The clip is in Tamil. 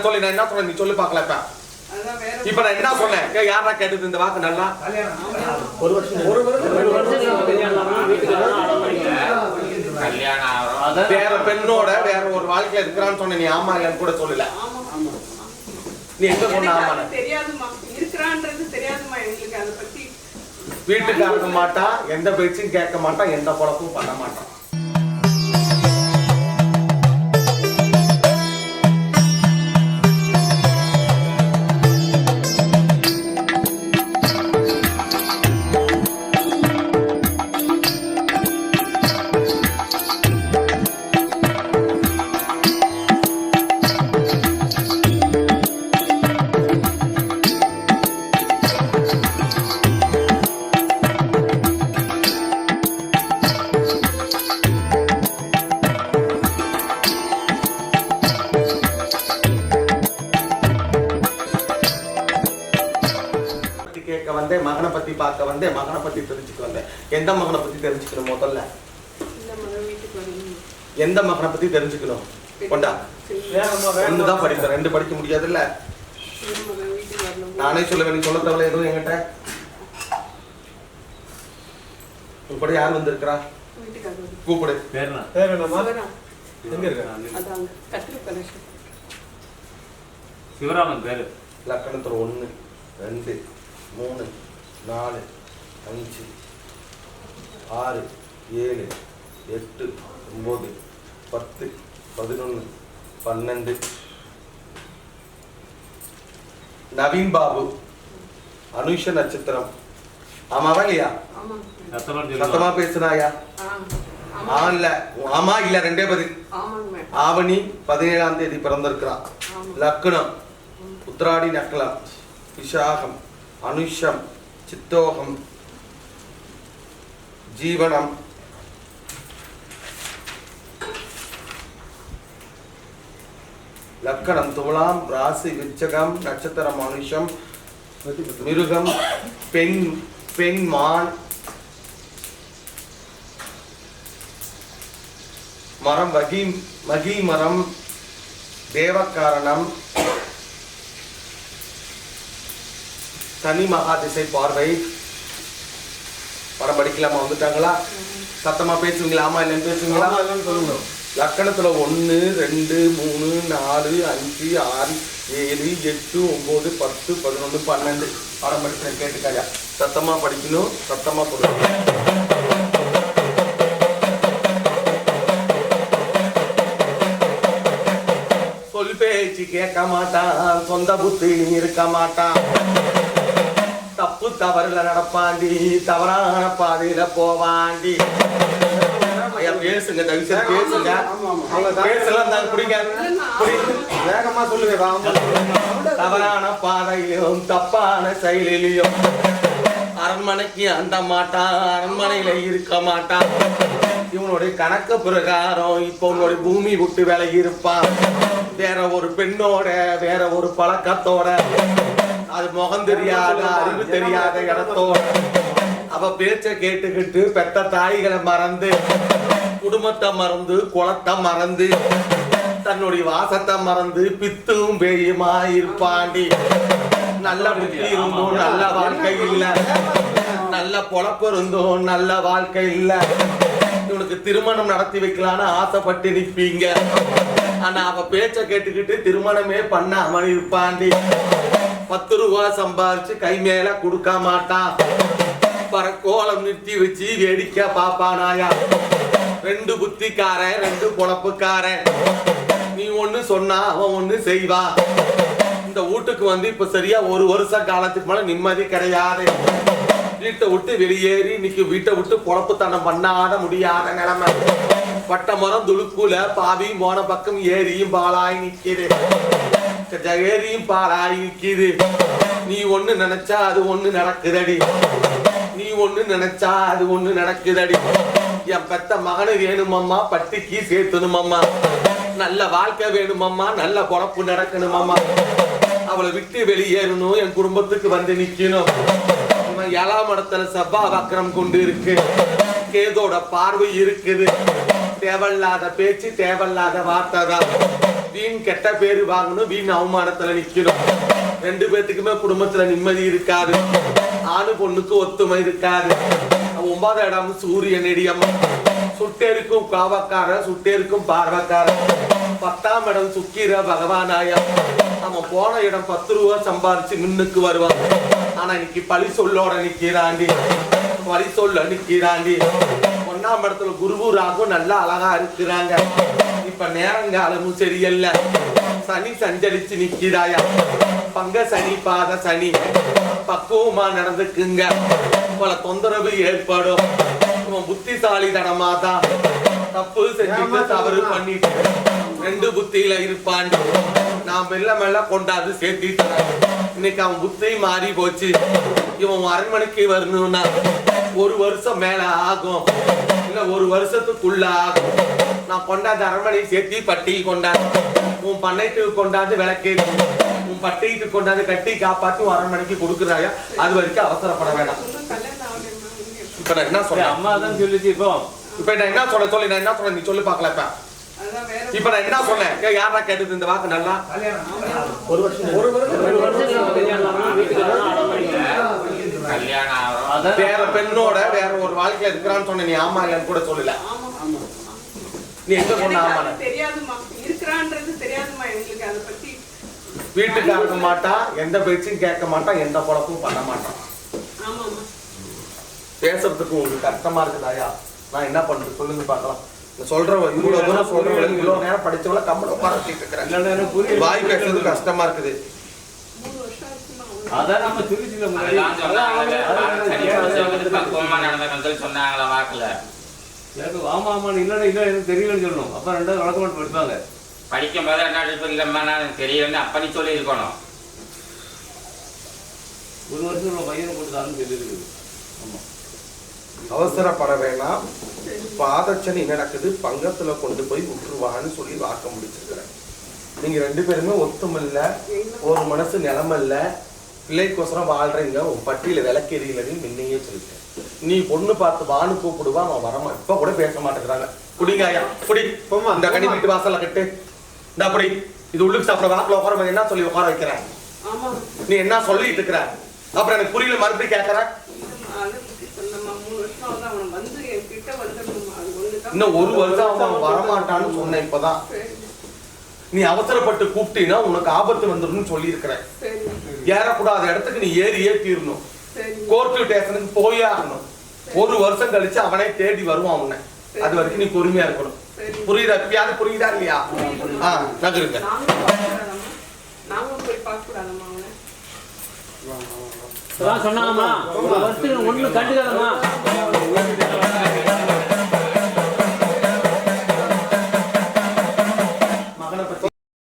சொல்லி நான் என்ன சொன்னேன்? நீ சொல்லி பார்க்கல இப்ப. இப்ப நான் என்ன சொன்னேன்? கே, யாரா கேட்டது இந்த வாக்கு நல்லா? ஒரு வருஷம். ஒரு ஆகிறோம் வேற பெண்ணோட வேற ஒரு வாழ்க்கையில இருக்கிறான்னு சொன்ன நீ ஆமா இல்லன்னு கூட சொல்லல. நீ எங்க சொன்ன ஆமா அது தெரியாதும்மா. இருக்கிறான்றது தெரியாதும்மா எங்களுக்கு. அதை பத்தி வீட்டுக்காரங்க மாட்டா எந்த பேச்சும் கேட்க மாட்டான் எந்த குழப்பமும் பண்ண மாட்டான் கேட்க வந்தேன் மகனை பத்தி பார்க்க வந்தேன் மகனை பத்தி தெரிஞ்சுக்க வந்தேன். எந்த மகனை பத்தி தெரிஞ்சுக்கணும் முதல்ல? எந்த மகனை பத்தி தெரிஞ்சுக்கணும்? கொண்டா. ஒன்று தான் படிப்பேன் ரெண்டு படிக்க முடியாதுல்ல. நானே சொல்லுவேன் நீ சொல்ல தேவையில்ல எதுவும் என்கிட்ட? உன் கூட யார் வந்திருக்கிறா. கூப்பிடு. பேர். எங்க இருக்க? சிவராமன் பேரு. லக்கணத்துல ஒன்று ரெண்டு. மூணு நாலு அஞ்சு ஆறு ஏழு எட்டு ஒம்பது பத்து பதினொன்று பன்னெண்டு. நவீன் பாபு அனுஷ நட்சத்திரம். ஆமாவா இல்லையா? சத்தமா பேசுனாயா? ஆ ஆ ஆமா இல்ல ஆமா இல்ல ரெண்டே பதில் ஆவணி பதினேழாம் தேதி பிறந்திருக்கிறான் லக்னம். உத்ராடி நக்கலம் விஷாகம் அனுஷம் சித்தோகம் ஜீவனம். லக்கணம் துலாம் ராசி விச்சகம் நட்சத்திரம் மனுஷம் மிருகம் பெண் பெண் மான் மரம் வகி மகி மரம் தேவக்காரணம் தனி மகா திசை பார்வை. படம் படிக்கலாமா வந்துட்டாங்களா? சத்தமா பேசுவீங்களா? ஆமா இல்லைன்னு பேசுவீங்களா? சொல்லுங்க. லக்கணத்துல ஒன்று ரெண்டு மூணு நாலு அஞ்சு ஆறு ஏழு எட்டு ஒன்பது பத்து பதினொன்று பன்னெண்டு. படம் படிக்கிறேன் கேட்டுக்காயா சத்தமா படிக்கணும் சத்தமா சொல்லணும். சொல் பேச்சு கேட்க மாட்டான் சொந்த புத்தி இருக்க மாட்டான். தவறுல நடப்பாண்டி தவறான பாதையில போவாண்டி. பேசுங்க தயவு செய்து பேசுங்க. பேசலாம் தான் குடிங்க வேகமா சொல்லுங்க தவறான பாதையிலும் தப்பான செயலிலையும் அரண்மனைக்கு அந்த மாட்டான் அரண்மனையில இருக்க மாட்டான் இவனுடைய கணக்கு பிரகாரம் இப்போ உன்னுடைய பூமி விட்டு விலகி இருப்பான் வேற ஒரு பெண்ணோட வேற ஒரு பழக்கத்தோட. அது முகம் தெரியாத அறிவு தெரியாத இடத்தோட. அவ பேச்ச கேட்டுக்கிட்டு பெத்த தாய்களை மறந்து குடும்பத்தை மறந்து குளத்தை மறந்து தன்னுடைய வாசத்தை மறந்து பித்தும் பேயுமா இருப்பாண்டி. நல்ல புத்தி இருந்தும் நல்ல வாழ்க்கை இல்ல. நல்ல பொழப்பு இருந்தும் நல்ல வாழ்க்கை இல்ல. இவனுக்கு திருமணம் நடத்தி வைக்கலான்னு ஆசைப்பட்டு நிப்பீங்க. ஆனா அவ பேச்ச கேட்டுக்கிட்டு திருமணமே பண்ணாம இருப்பாண்டி. பத்து ரூபா சம்பாதிச்சு கை மேல கொடுக்க மாட்டான். பற கோலம் நிறுத்தி வச்சு வேடிக்கை பாப்பானாயா ரெண்டு புத்திக்காரன் ரெண்டு பொழப்புக்காரன். நீ ஒண்ணு சொன்னா அவன் ஒண்ணு செய்வா. இந்த வீட்டுக்கு வந்து இப்ப சரியா ஒரு வருஷ காலத்துக்கு மேல நிம்மதி கிடையாது. வீட்டை விட்டு வெளியேறி இன்னைக்கு வீட்டை விட்டு பொழப்புத்தனம் பண்ணாத முடியாத நிலைமை. பட்ட மரம் துளுக்குல பாவியும் போன பக்கம் ஏரியும் பாலாய் நிக்குது. க- பாலாயிருக்குது. நீ ஒண்ணு நினைச்சா அது ஒண்ணு நடக்குதடி. நீ ஒண்ணு நினைச்சா அது ஒண்ணு நடக்குதடி. என் பெத்த மகனு வேணுமம்மா பட்டிக்கு சேர்த்தணுமம்மா. நல்ல வாழ்க்கை வேணுமம்மா நல்ல பொழப்பு நடக்கணுமம்மா. அவளை விட்டு வெளியேறணும் என் குடும்பத்துக்கு வந்து நிக்கணும். இவன் ஏழாம் இடத்துல சப்பா வக்கரம் கொண்டு இருக்கு. கேதோட பார்வை இருக்குது. தேவையில்லாத பேச்சு தேவையில்லாத வார்த்தை தான் வீண் கெட்ட பேரு வாங்கணும் வீண் அவமானத்துல நிக்கணும். ரெண்டு பேத்துக்குமே குடும்பத்துல நிம்மதி இருக்காது. ஆணு பொண்ணுக்கு ஒத்துமை இருக்காது. ஒன்பதாம் இடம் சூரியன் இடியம். சுட்டேருக்கும் காவக்காரன் சுட்டேருக்கும் பார்வக்காரன். பத்தாம் இடம் சுக்கிர பகவானாயம். நம்ம போன இடம் பத்து ரூபா சம்பாரிச்சு முன்னுக்கு வருவான். ஆனா இன்னைக்கு பழி சொல்லோட நிக்கிறாண்டி. பழி சொல்ல நிக்கிறாண்டி. ஒன்னாம் இடத்துல குருவு ராகும் நல்லா அழகா இருக்கிறாங்க. இப்ப நேரங்காலமும் சரியில்லை சனி சஞ்சரிச்சு நிக்கிறாயா பங்க சனி பாத சனி பக்குவமா நடந்துக்குங்க பல தொந்தரவு ஏற்படும் இவன் புத்திசாலி தான் தப்பு செஞ்சுட்டு தவறு பண்ணிட்டு ரெண்டு புத்தியில இருப்பான் நான் மெல்ல மெல்ல கொண்டாந்து சேர்த்திட்டு இன்னைக்கு அவன் புத்தி மாறி போச்சு இவன் அரண்மனைக்கு வரணும்னா ஒரு வருஷம் மேல ஆகும். இல்ல ஒரு வருஷத்துக்குள்ள ஆகும் நான் கொண்டாந்து அரண்மனை சேர்த்தி பட்டி கொண்டாந்து உன் பண்ணைக்கு கொண்டாந்து விளக்கேறி உன் பட்டிக்கு கொண்டாந்து கட்டி காப்பாத்தி உன் அரண்மனைக்கு கொடுக்குறாயா? அது வரைக்கும் அவசரப்பட வேண்டாம். இப்ப நான் என்ன சொல்றேன்? அம்மா தான் சொல்லுச்சு இப்போ. இப்ப நான் என்ன சொல்ல சொல்லி நான் என்ன சொல்றேன் நீ சொல்லி பார்க்கல இப்ப. இப்ப நான் என்ன சொன்னேன் யாரா கேட்டது இந்த வாக்கு நல்லா? ஒரு வருஷம். ஒரு வருஷம். கல்யாணம் ஆகிறோம் வேற பெண்ணோட வேற ஒரு வாழ்க்கையில இருக்கிறான்னு சொன்ன நீ ஆமா இல்லைன்னு கூட சொல்லல. ஆமா நீ எங்க சொன்ன ஆமா அது தெரியாதும்மா. இருக்கிறான்றது தெரியாதும்மா எங்களுக்கு. அதை பத்தி வீட்டுக்காரங்க மாட்டா எந்த பேச்சும் கேட்க மாட்டான் எந்த குழப்பமும் பண்ண மாட்டான் பேசுறதுக்கு உங்களுக்கு கஷ்டமா இருக்குதாயா நான் என்ன பண்றது? சொல்லுங்க பார்க்கலாம். நான் சொல்றவ இவ்வளவு தூரம் சொல்றவங்க இவ்வளவு நேரம் படிச்சவங்கள எனக்கு புரியல. வாய் பேசுறது கஷ்டமா இருக்குது. அதான் நம்ம முன்னாடி. அதுதான் சொன்னாங்களே வாக்குல? எனக்கு ஆமா ஆமா இல்லைன்னா இல்லை எனக்கு தெரியலன்னு சொல்லணும். அப்ப ரெண்டாவது வழக்கம் படிப்பாங்க. படிக்கும் போது என்ன இப்ப இல்லம்மா நான் தெரியலன்னு அப்ப நீ சொல்லி இருக்கணும் ஒரு வருஷம் பையனை தான் தெரியுது ஆமா. அவசரப்பட வேணாம். பாதச்சனி நடக்குது. பங்கத்துல கொண்டு போய் விட்டுருவான்னு சொல்லி வாக்க முடிச்சிருக்கிறேன். நீங்க ரெண்டு பேருமே ஒத்துமில்ல. ஒரு மனசு நிலமல்ல. பிள்ளைக்கோசரம் வாழ்றீங்க உன் பட்டியல விளக்கெறியலன்னு முன்னையே சொல்லிட்டேன். நீ பொண்ணு பார்த்து வான்னு கூப்பிடுவா அவன் வரமா இப்ப கூட பேச மாட்டேங்கிறாங்க. குடிங்காயா குடி. போமா இந்த கனி வீட்டு வாசல்ல கட்டு. இந்த அப்படி இது உள்ளுக்கு சாப்பிட வாக்குல உட்கார என்ன சொல்லி உட்கார வைக்கிறேன் ஆமா. நீ என்ன சொல்லிட்டு இருக்கிற? அப்புறம் எனக்கு புரியல மறுபடியும் கேட்கற இன்னும் ஒரு வருஷம் அவன் வரமாட்டான்னு சொன்னேன் இப்பதான். நீ அவசரப்பட்டு கூப்பிட்டீங்கன்னா உனக்கு ஆபத்து வந்துடும் சொல்லி இருக்கிறேன் ஏறக்கூடாத இடத்துக்கு நீ ஏறியே தீரணும் சரி. கோர்ட்டு ஸ்டேஷனுக்கு போயே ஆகணும். ஒரு வருஷம் கழிச்சு அவனே தேடி வருவான் உன்னை. அது வரைக்கும் நீ பொறுமையா இருக்கணும். புரியுதா? இப்பயாவது புரியுதா இல்லையா? ஆ நகருங்க சொன்னாங்கம்மா. ஒண்ணு கண்டுக்காதம்மா